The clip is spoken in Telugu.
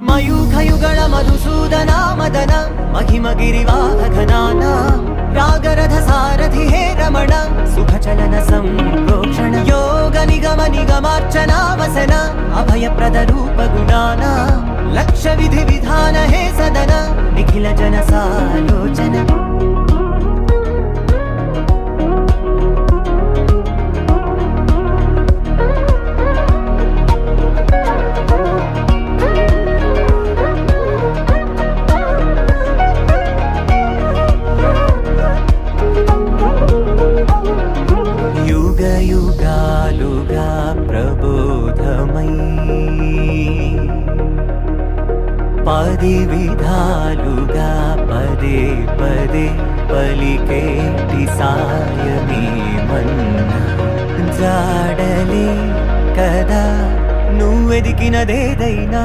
మయూఖయుగళ మధుసూదన మదన మహిమ గిరివాహఘనాన రాగరథ సారథి హే రమణ సుఖచలన సంప్రోక్షణ యోగ నిగమ నిగమార్చన వసన అభయప్రద రూప గుణాన లక్ష్య విధి విధాన హే సదన నిఖిల జన సాలోచన యుగ పది విధాలుగా పదే పదే పలికేటి సాయమే మన్న జాడలే కదా. నువ్వెదికినదేదైనా